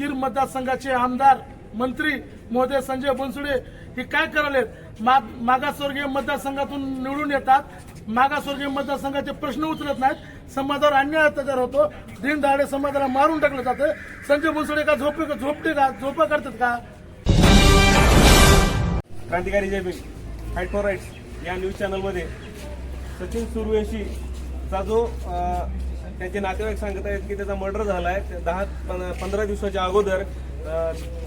उदगीर मतदारसंघाचे आमदार मंत्री महोदय संजय बनसुडे हे काय करालेत? मागासवर्गीय मतदारसंघातून निवडून येतात. मागासवर्गीय मतदारसंघाचे प्रश्न उचलत नाहीत. समाजावर अन्याय अत्याचार होतो. दिनदहाडे समाजाला मारून टाकलं जातं. संजय बनसुडे का झोपे झोपते का झोपा करतात का? क्रांतिकारी जय फाईट फॉर राईट्स या न्यूज चॅनलमध्ये सचिन सुर्वेशीचा जो त्यांचे नातेवाईक सांगत आहेत की त्याचा मर्डर झाला आहे दहा पं- पंधरा दिवसाच्या अगोदर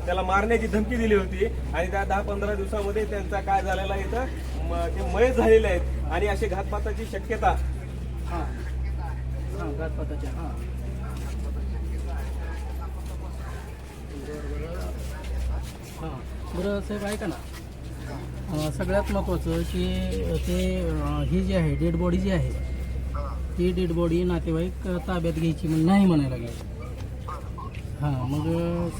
त्याला मारण्याची धमकी दिली होती. आणि त्या दहा पंधरा दिवसामध्ये त्यांचा काय झालेला इथं? म- ते मयत झालेले आहेत. आणि अशी घातपाताची शक्यता. हां. हां घातपाताच्या हां. हां. बरं साहेब ऐका ना. सगळ्यात महत्त्वाचं की ते ही जी आहे डेड बॉडी जी आहे ती डेड बॉडी नातेवाईक ताब्यात घ्यायची म्हणून नाही म्हणायला लागले हां मग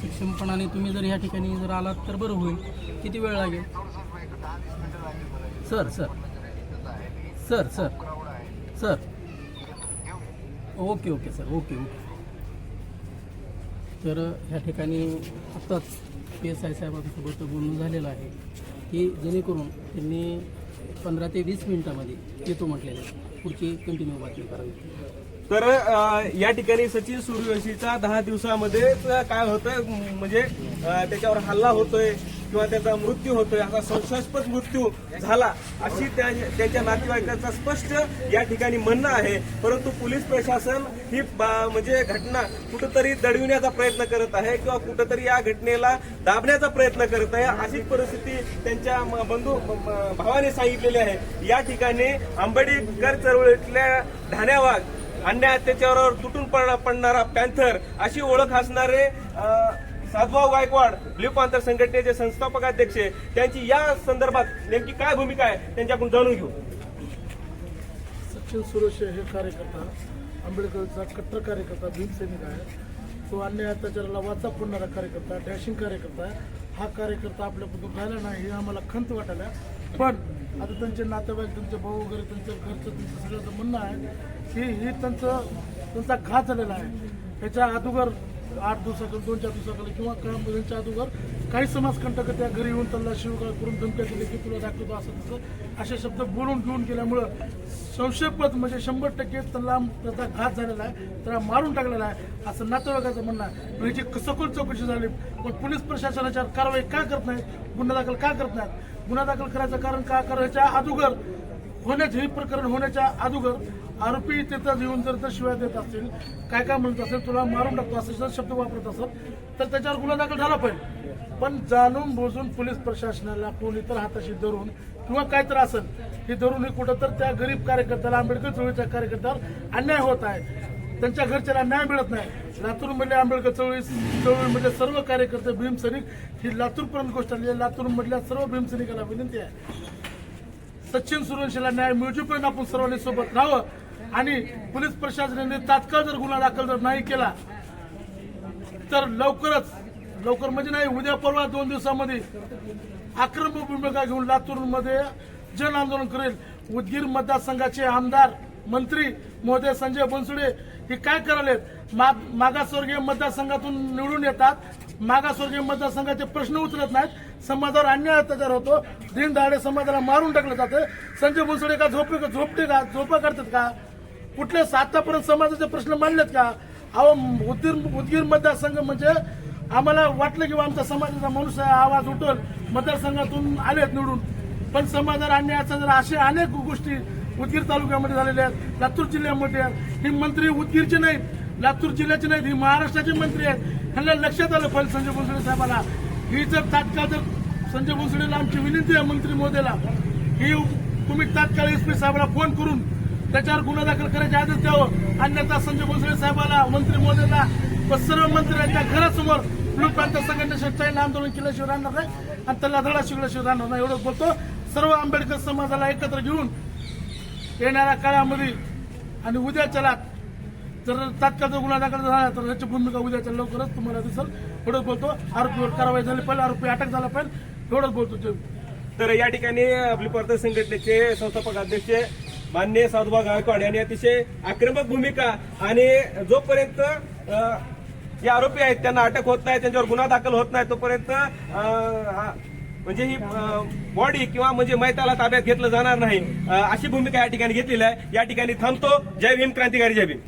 सक्षमपणाने तुम्ही जर ह्या ठिकाणी जर आलात तर बरं होईल. किती वेळ लागेल? Sir sir. Sir sir. Sir. Okay okay sir. Okay okay. तर ह्या ठिकाणी आत्ताच पी एस आय साहेबांसोबत बोलणं झालेलं आहे की जेणेकरून त्यांनी पंधरा ते वीस मिनिटामध्ये येतो म्हटलेलं आहे. पुढची कंटिन्यू बातमी करावी. तर या ठिकाणी सचिन सूर्यवंशीचा दहा दिवसामध्ये काय होतं म्हणजे त्याच्यावर हल्ला होतोय. किंवा त्याचा मृत्यू होतोय असा संशयास्पद मृत्यू झाला अशी त्या- त्यांच्या स्पष्ट या ठिकाणी म्हणणं आहे. परंतु पोलीस प्रशासन ही बा- म्हणजे घटना कुठंतरी दडविण्याचा प्रयत्न करत आहे किंवा कुठंतरी या घटनेला दाबण्याचा प्रयत्न करत आहे अशीच परिस्थिती त्यांच्या म- बंधू भावाने सांगितलेली आहे. या ठिकाणी आंबेडकर चळवळीतल्या ढाण्यावाग अन्याय अत्याचारावर तुटून पड- पडणारा पॅन्थर अशी ओळख असणारे साधुभाऊ गायकवाड ब्ल्यू पांथर संघटनेचे संस्थापक अध्यक्ष त्यांची या संदर्भात नेमकी काय भूमिका आहे त्यांच्याकडून जाणून घेऊ. सचिन सुरेश हे कार्यकर्ता आंबेडकरचा कट्टर कार्यकर्ता भीमसैनिक आहे. तो अन्याय अत्याचाराला वाचा फोडणारा कार्यकर्ता डॅशिंग कार्यकर्ता आहे. हा कार्यकर्ता आपल्यापासून राहिला नाही हे आम्हाला खंत वाटायला. पण आता त्यांचे नातेवाईक त्यांचे भाऊ वगैरे त्यांचं घरचं त्यांचं सगळ्याचं म्हणणं आहे की हे त्यांचं त्यांचा घात झालेला आहे. त्याच्या अगोदर आठ दिवसाकडे दोन चार दिवसाकडे किंवा काम त्यांच्या अगोदर काही समाजकंटक त्या घरी येऊन त्यांना शिवकाळ करून धमक्या दिली की तुला दाखवतो असं तसं असे शब्द बोलून घेऊन गेल्यामुळं संशयपद म्हणजे शंभर टक्के त्याला त्याचा घात झालेला आहे त्याला मारून टाकलेला आहे असं नातेवाईकाचं म्हणणं आहे. म्हणजे सखोल चौकशी झाली. पण पोलीस प्रशासनाच्या कारवाई का करत नाही गुन्हा दाखल का करत नाहीत? गुन्हा दाखल करायचं कारण का? करायच्या अगोदर होण्याचे हे प्रकरण होण्याच्या अगोदर आरोपी तिथं येऊन जर तर शिवाय देत असतील काय काय म्हणत असेल तुला मारून टाकतो असेल जर शब्द वापरत असेल तर त्याच्यावर गुन्हा दाखल झाला पाहिजे. पण जाणून बुजून पोलीस प्रशासनाला कोणी तर हाताशी धरून किंवा काय तर असेल हे धरून हे कुठं तर त्या गरीब कार्यकर्त्याला आंबेडकर चळवळीच्या कार्यकर्त्यावर अन्याय होत आहे. त्यांच्या घरच्याला न्याय मिळत नाही. लातूरमधले आंबेडकर चळवळी चळवळीमधले सर्व कार्यकर्ते भीमसैनिक ही लातूरपर्यंत गोष्ट आली. आहे लातूरमधल्या सर्व भीमसैनिकाला विनंती आहे. सचिन सुरवंशीला न्याय मिळूपर्यंत आपण सर्वांनी सोबत राहावं. आणि पोलीस प्रशासनाने तात्काळ जर गुन्हा दाखल जर नाही केला तर लवकरच लवकर म्हणजे नाही उद्या परवा दोन दिवसामध्ये आक्रमक भूमिका घेऊन लातूरमध्ये जन आंदोलन करेल. उदगीर मतदारसंघाचे आमदार मंत्री महोदय संजय बनसुडे हे काय करायलेत? मा- मागासवर्गीय मतदारसंघातून निवडून येतात. मागासवर्गीय मतदारसंघाचे प्रश्न उचलत नाहीत. समाजावर अन्याय अत्याचार होतो. दिनदहाडे समाजाला मारून टाकलं जातं. संजय बनसुडे का झोपे झोपटे झोपते का झोपा करतात का? कुठले आतापर्यंत समाजाचे प्रश्न मांडलेत का? अहो उदगीर उदगीर मतदारसंघ म्हणजे आम्हाला वाटलं की आमचा समाजाचा माणूस आवाज उठल मतदारसंघातून आलेत निवडून. पण समाजावर आणण्याचा जर असे अनेक गोष्टी उदगीर तालुक्यामध्ये झालेल्या आहेत लातूर जिल्ह्यामध्ये आहेत ही मंत्री उदगीरचे नाहीत. लातूर जिल्ह्याचे नाहीत ही महाराष्ट्राचे मंत्री आहेत. ह्यांना लक्षात आलं पहिले संजय बनसोडे साहेबांना ही जर तात्काळ जर संजय बनसोडेला आमची विनंती आहे मंत्री मोदीला ही तुम्ही तात्काळ एस पी फोन करून त्याच्यावर गुन्हा दाखल करायचे आदेश द्यावं अन्यथा संजय भोसले साहेबाला मंत्री मोदींना व सर्व मंत्र्यांच्या घरासमोर ब्लू प्रांत संघटनेशिवाय आंदोलन केल्याशिवाय राहणार नाही आणि त्याला धडा शिकल्याशिवाय राहणार नाही एवढं बोलतो. सर्व आंबेडकर समाजाला एकत्र घेऊन येणाऱ्या काळामध्ये आणि उद्याच्याला जर तात्काळ जर गुन्हा दाखल झाला तर याची भूमिका उद्याच्या लवकरच तुम्हाला दिसेल. एवढंच बोलतो. आरोपीवर कारवाई झाली पाहिजे आरोपी अटक झाला पाहिजे एवढंच बोलतो. तर या ठिकाणी आपली पांथर संघटनेचे संस्थापक अध्यक्ष मान्य साधुबा गायकवाड यांनी अतिशय आक्रमक भूमिका आणि जोपर्यंत जे आरोपी आहेत त्यांना अटक होत नाही त्यांच्यावर गुन्हा दाखल होत नाही तोपर्यंत म्हणजे ही बॉडी किंवा म्हणजे मैताला ताब्यात घेतलं जाणार नाही अशी भूमिका या ठिकाणी घेतलेली आहे. या ठिकाणी थांबतो. जय भीम क्रांतिकारी जय भीम.